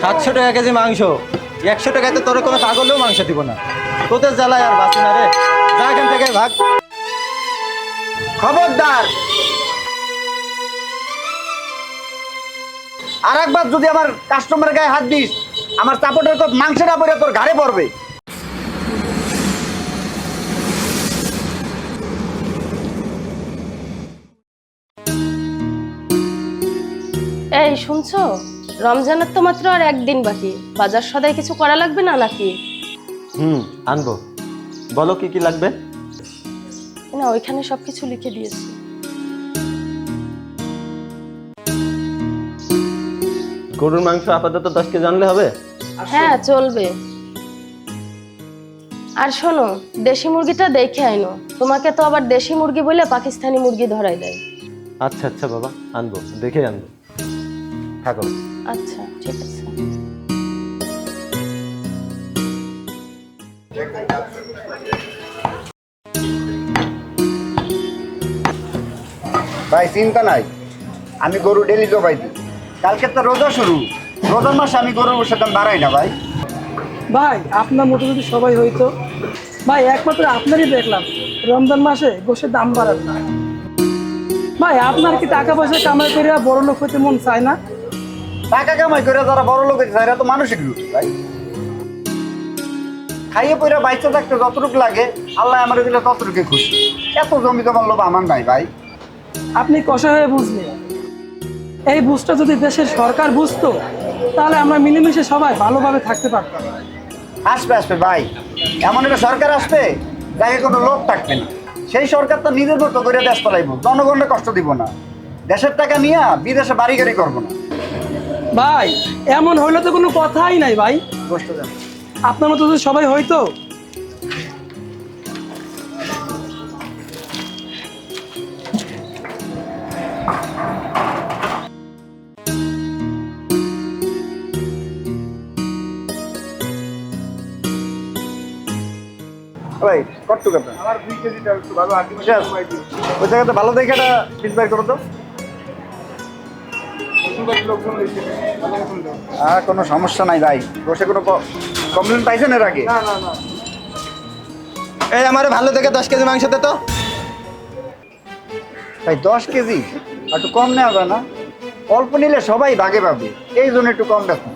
সাতশো টাকা কেজি মাংস। একশো টাকাতে তোর কোনো পাগলেও মাংস দিব না। তোদের জ্বালায় আর বাঁচি না রে। যা এখান থেকে ভাগ। খবরদার। আর একবার যদি আমার কাস্টমারের গায়ে হাত দিস, আমার চাপটের মাংসটা পরে তোর ঘাড়ে পড়বে। এই শুনছো? রমজানের তো মাত্র আর একদিন বাকি। বাজার সদাই কিছু করা লাগবে না নাকি? হুম আনব। বলো কি কি লাগবে? না ওইখানে সব কিছু লিখে দিয়েছি। গরুর মাংস আপাতত দশ কেজি আনলে হবে? হ্যাঁ চলবে। আর শোনো দেশি মুরগিটা দেখে আইনো। তোমাকে তো আবার দেশি মুরগি বলে পাকিস্তানি মুরগি ধরাই দেয়। আচ্ছা আচ্ছা বাবা আনব দেখে আনব। থাকো। আচ্ছা ঠিক আছে। ভাই চিন্তা নাই। আমি গরু ডেলি জবাই দিই। কালকে তো রোজা শুরু। রোজার মাসে আমি গরুর সাথে বাড়াই না ভাই। ভাই আপনার মতো যদি সবাই হইতো ভাই একমাত্র আপনারই দেখলাম রমজান মাসে গোশের দাম বাড়ান না। ভাই আপনার কি টাকা পয়সা কামাই করে বড় লোক হইতে মন চায় না? টাকা কামাই করে যারা বড় লোক হয়েছে এরা তো মানসিক রূপ ভাই। খাইয়ে পয়রা বাইচে থাকতে যতটুকু লাগে আল্লাহ আমার দিলে ততটুকু খুশি। এত জমি জমার লোভ আমার নাই ভাই। আপনি কষা হয়ে বুঝলেন। এই বুঝটা যদি দেশের সরকার বুঝতো তাহলে আমরা মিলেমিশে সবাই ভালোভাবে থাকতে পারতাম। আসবে আসবে ভাই। এমন একটা সরকার আসবে যাকে কোনো লোক থাকবে না। সেই সরকার তো নিজের মতো করে দেশ চালাইব জনগণের কষ্ট দিব না। দেশের টাকা নিয়ে বিদেশে বাড়ি গাড়ি করব না। ভাই এমন হইলে তো কোনো কথাই নাই ভাই। আপনার মতো যদি সবাই হইতো ভাই কট্টু কথা। আমার দুই কেজিটা একটু ভালো আঁকি ওই জায়গাতে ভালো দেখে একটা বাই করো তো। আর কোনো সমস্যা নাই ভাই। বসে কোনো কমপ্লেন পাইছেন এর আগে? এই আমার ভালো থেকে দশ কেজি মাংস দে তো। ভাই দশ কেজি? একটু কম নেওয়া যায় না? অল্প নিলে সবাই ভাগে পাবে এই জন্য একটু কম রাখুন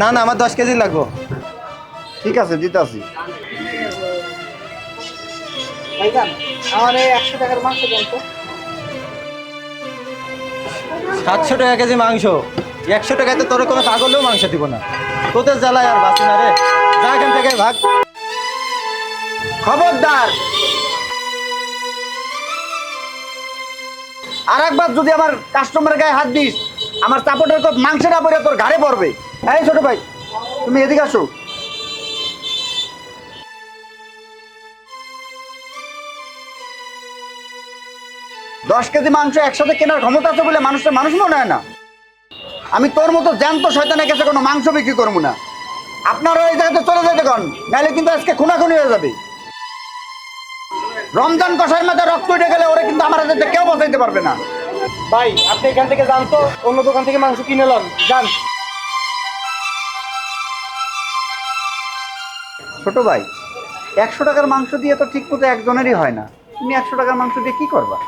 না না আমার দশ কেজি লাগবো। ঠিক আছে দিতে ভাইজান আমার এই একশো টাকার মাংস দেন তো। সাতশো টাকা কেজি মাংস। একশো টাকায় তো তোর কোনো পাগলেও মাংস দিব না। তোদের জ্বালায় আর বাঁচি না রে। যা এখান থেকে ভাগ। খবরদার। আর একবার যদি আমার কাস্টমারের গায়ে হাত দিস, আমার চাপটের মাংসটা পরে তোর ঘাড়ে পড়বে। এই ছোট ভাই, তুমি এদিকে আসো। দশ কেজি মাংস একসাথে কেনার ক্ষমতা আছে বলে মানুষের মানুষ মনে হয় না। আমি তোর মতো জ্যান্ত শয়তানের কাছে কোনো মাংস বিক্রি করব না। আপনারা এই জায়গাতে চলে যেতে কন নাহলে কিন্তু আজকে খুনাখুনি হয়ে যাবে। রমজান কষার মাথায় রক্ত উঠে গেলে ওরা কিন্তু আমার হাতে কেউ বাঁচাইতে পারবে না। ভাই আপনি এখান থেকে যান তো অন্য দোকান থেকে মাংস কিনে লন যান। ছোট ভাই একশো টাকার মাংস দিয়ে তো ঠিক মতো একজনেরই হয় না। তুমি একশো টাকার মাংস দিয়ে কি করবা?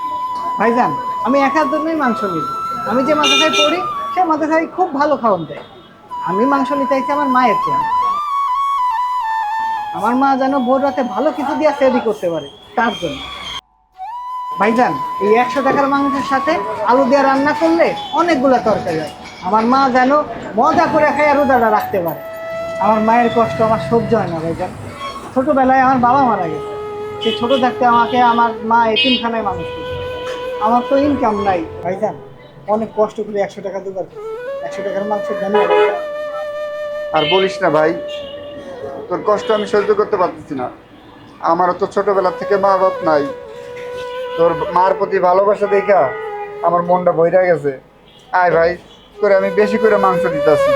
ভাইজান, আমি একার জন্যই মাংস নিব। আমি যে মাদ্রাসায় পড়ি, সে মাদ্রাসায় খুব ভালো খাওয়ান দেয়। আমি মাংস নিতে চাইছি আমার মায়ের চেয়ে। আমার মা যেন ভোর রাতে ভালো কিছু দিয়ে সেদি করতে পারে, তার জন্য। ভাইজান, এই একশো টাকার মাংসের সাথে আলু দিয়ে রান্না করলে অনেকগুলো তরকারি হয়। আমার মা যেন মজা করে খাইয়া রোজাটা রাখতে পারে। আমার মায়ের কষ্ট, আমার সহ্য হয় না, ভাইজান। ছোটবেলায় আমার বাবা মারা গেছে। সেই ছোটো থাকতে আমাকে, আমার মা এতিমখানায় মানুষ করছে আমার তো ইনকাম নাই। ভাইজান, অনেক কষ্ট করে একশো টাকা দেবার একশো টাকার মাংস দেন আর বলিস না ভাই, তোর কষ্ট আমি সহ্য করতে পারতেছি না। আমারও তো ছোটবেলা থেকে মা বাপ নাই। তোর মার প্রতি ভালোবাসা দেখা আমার মনটা বইরা গেছে। আয় ভাই করে আমি বেশি করে মাংস দিতেছি।